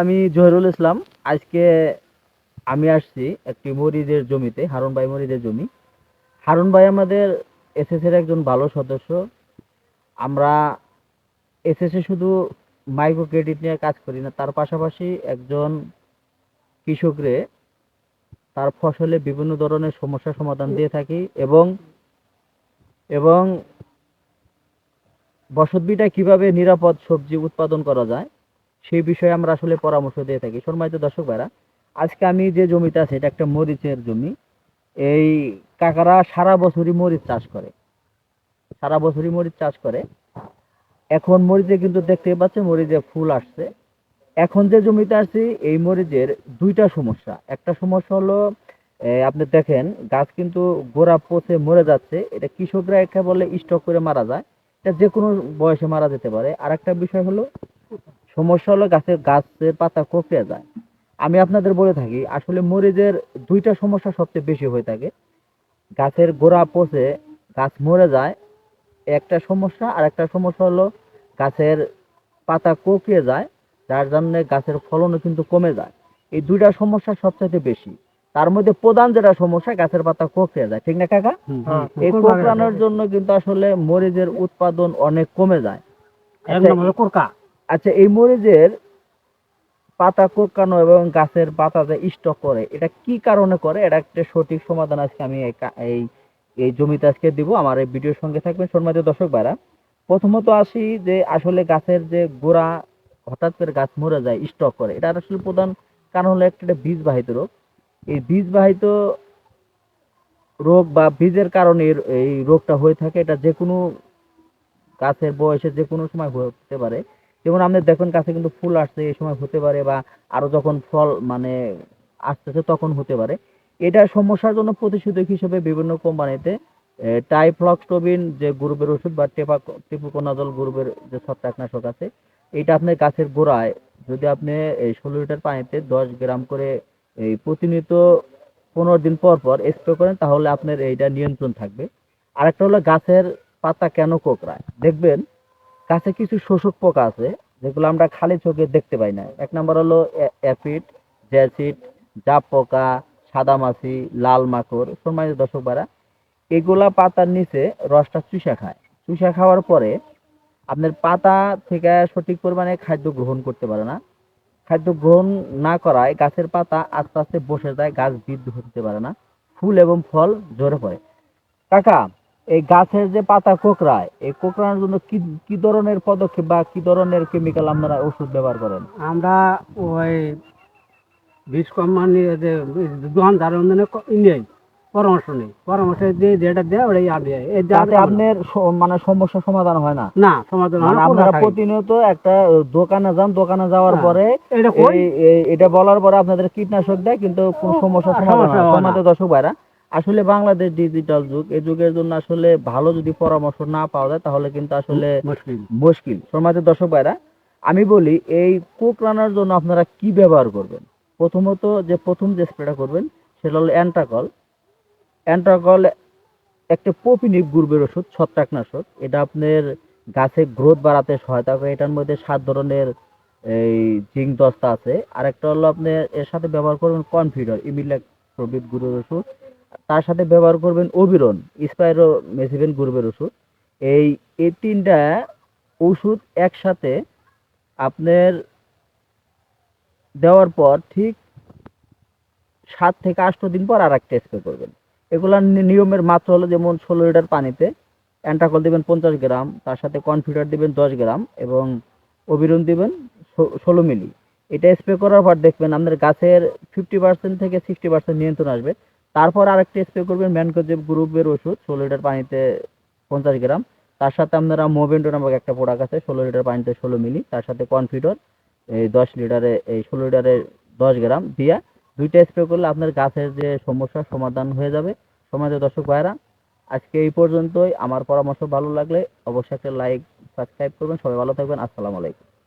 আমি জহিরুল ইসলাম। আজকে আমি আসছি একটি মরিচের জমিতে, হারুন ভাই মরিচের জমি। হারুন ভাই আমাদের এসএসের একজন ভালো সদস্য। আমরা এসএসে শুধু মাইক্রো ক্রেডিট নিয়ে কাজ করি না, তার পাশাপাশি একজন কৃষকরে তার ফসলে বিভিন্ন ধরনের সমস্যা সমাধান দিয়ে থাকি এবং এবং বসতভিটা কীভাবে নিরাপদ সবজি উৎপাদন করা যায় সেই বিষয়ে আমরা আসলে পরামর্শ দিয়ে থাকি। সম্মানিত দর্শক ভাইরা, আজকে আমি যে জমিতে আছে, এটা একটা মরিচের জমি। এই কাকারা সারা বছরই মরিচ চাষ করে। সারা বছরই মরিচ চাষ করে। এখন মরিচে কিন্তু দেখতে পাচ্ছেন, মরিচে ফুল আসছে। এখন যে জমিতে আছি, এই মরিচের দুইটা সমস্যা। একটা সমস্যা হলো আপনি দেখেন, গাছ কিন্তু গোড়া পচে মরে যাচ্ছে। এটা কৃষকরা একে বলে স্টক করে মারা যায়। এটা যে কোনো বয়সে মারা যেতে পারে। আর একটা বিষয় হলো সমস্যা হলো গাছের গাছের পাতা কোঁকড়ে যায়। আমি আপনাদের বলে থাকি আসলে মরিচের দুইটা সমস্যা সবচেয়ে বেশি হয়ে থাকে। গাছের গোড়া পচে গাছ মরে যায় একটা সমস্যা। আর একটা সমস্যা হলো গাছের পাতা কোঁকড়ে যায় যার জন্য গাছের ফলনও কিন্তু কমে যায়। এই দুইটা সমস্যা সবচাইতে বেশি। তার মধ্যে প্রধান যেটা সমস্যা গাছের পাতা কোঁকড়ে যায়। ঠিক না কাকা? হ্যাঁ, এই কোকড়া কোঁকড়ানোর জন্য কিন্তু আসলে মরিচের উৎপাদন অনেক কমে যায়। এক আচ্ছা, এই মরিচের পাতা কোঁকড়ানো এবং গাছের পাতা যে স্টক করে এটা কি কারণে করে? এটা একটা সঠিক সমাধান আজকে আমি এই এই জমিতে আজকে দিব। আমার এই ভিডিওর সঙ্গে থাকবেন সম্মানিত দর্শক ভাইরা। প্রথমত আসি যে আসলে গাছের যে গোড়া হঠাৎ করে গাছ মরে যায় স্টক করে এটা আসলে প্রধান কারণ হলো একটা বীজ বাহিত রোগ। এই বীজ বাহিত রোগ বা বীজের কারণে এই রোগটা হয়ে থাকে এটা যে কোনো গাছের বয়সে যে কোনো সময় হতে পারে। যেমন আপনি দেখুন গাছে কিন্তু ফুল আসছে, এই সময় হতে পারে বা আরও যখন ফল মানে আসতেছে তখন হতে পারে। এটা সমস্যার জন্য প্রতিষেধক হিসেবে বিভিন্ন কোম্পানিতে টাইফ্লক্সটোবিন যে গ্রুপের ওষুধ বা টেপা, টিপুকোনাজল গ্রুপের যে ছত্রাকনাশক আছে, এটা আপনার গাছের গোড়ায় যদি আপনি এই ষোলো লিটার পানিতে দশ গ্রাম করে এই প্রতিনিয়ত পনেরো দিন পর পর স্প্রে করেন, তাহলে আপনার এইটা নিয়ন্ত্রণ থাকবে। আরেকটা হলো গাছের পাতা কেন কোঁকড়ায়? দেখবেন গাছে কিছু শোষক পোকা আছে, যেগুলো আমরা খালি চোখে দেখতে পাই না। এক নম্বর হলো অ্যাফিড জ্যাসিড, জাপ পোকা সাদামাছি লাল মাকড়, সম্মানিত দর্শক বারা এগুলা পাতার নিচে রসটা চুষা খায়। চুষা খাওয়ার পরে আপনার পাতা থেকে সঠিক পরিমাণে খাদ্য গ্রহণ করতে পারে না। খাদ্য গ্রহণ না করায় গাছের পাতা আস্তে আস্তে বসে যায়, গাছ বৃদ্ধি হতে পারে না। ফুল এবং ফল ঝরে পড়ে। কাকা এই গাছের যে পাতা কোঁকড়ায় এই কোঁকড়ানোর জন্য কি কি ধরনের পদক্ষেপ বা কি ধরনের কেমিক্যাল আপনারা ওষুধ ব্যবহার করেন? আমরা ওই বীজ কোম্পানি যে দোকানদার নেই পরামর্শ নেই। পরামর্শ দিয়ে যেটা দেয় ওটাই আমি যাতে আপনার মানে সমস্যা সমাধান হয় না? না সমাধান হয় মানে কোরকা আপনারা প্রতিনিয়ত একটা দোকানে যান দোকানে যাওয়ার হ্যাঁ। পরে এটা বলার পরে আপনাদের কীটনাশক দেয় কিন্তু কোনো সমস্যা আর সমাধান হয় হয় না। দর্শক ভাইরা। আসলে বাংলাদেশ ডিজিটাল যুগ এই যুগের জন্য আসলে ভালো যদি পরামর্শ না পাওয়া যায় তাহলে কিন্তু আসলে মুশকিল। সম্মানিত দর্শক ভাইরা আমি বলি এই কুক রান্নার জন্য আপনারা কি ব্যবহার করবেন? প্রথমত যে প্রথম যে স্প্রেটা করবেন সেটা হলো অ্যান্টাকল। অ্যান্টাকল একটা পপিনিক গ্রুপের ওষুধ ছত্রাকনাশক। এটা আপনার গাছে গ্রোথ বাড়াতে সহায়তা করে। এটার মধ্যে সাত ধরনের এই জিঙ্ক দস্তা আছে। আর একটা হলো আপনি এর সাথে ব্যবহার করবেন কনফিডার ইমিলেক প্রভৃত গ্রুপের ওষুধ। তার সাথে ব্যবহার করবেন ওবিরন স্পাইরো মেসিভেন গ্রুপের ওষুধ। এই এই তিনটা ওষুধ একসাথে আপনার দেওয়ার পর ঠিক সাত থেকে আট দিন পর আর একটা স্প্রে করবেন। এগুলার নিয়মের মাত্রা হলো যেমন ষোলো লিটার পানিতে অ্যান্টাকল দিবেন পঞ্চাশ গ্রাম, তার সাথে কনফিডার দিবেন দশ গ্রাম এবং অবিরন দিবেন ষোলো মিলি। এটা স্প্রে করার পর দেখবেন আপনার গাছের ফিফটি পার্সেন্ট থেকে সিক্সটি পার্সেন্ট নিয়ন্ত্রণ আসবে। তারপর আরেকটা স্প্রে করবেন ম্যানকোজেব গ্রুপের ওষুধ, ষোলো লিটার পানিতে পঞ্চাশ গ্রাম। তার সাথে আপনারা মোভেন্টো নামক একটা প্রোডাক্ট আছে, ষোলো লিটার পানিতে ষোলো মিলি। তার সাথে কনফিডর, এই দশ লিটারে, এই ষোলো লিটারে দশ গ্রাম দিয়া দুইটা স্প্রে করলে আপনার গাছের যে সমস্যার সমাধান হয়ে যাবে। সমাজের দর্শক ভাইরা আজকে এই পর্যন্তই। আমার পরামর্শ ভালো লাগলে অবশ্যই একটা লাইক সাবস্ক্রাইব করবেন। সবাই ভালো থাকবেন। আসসালামু আলাইকুম।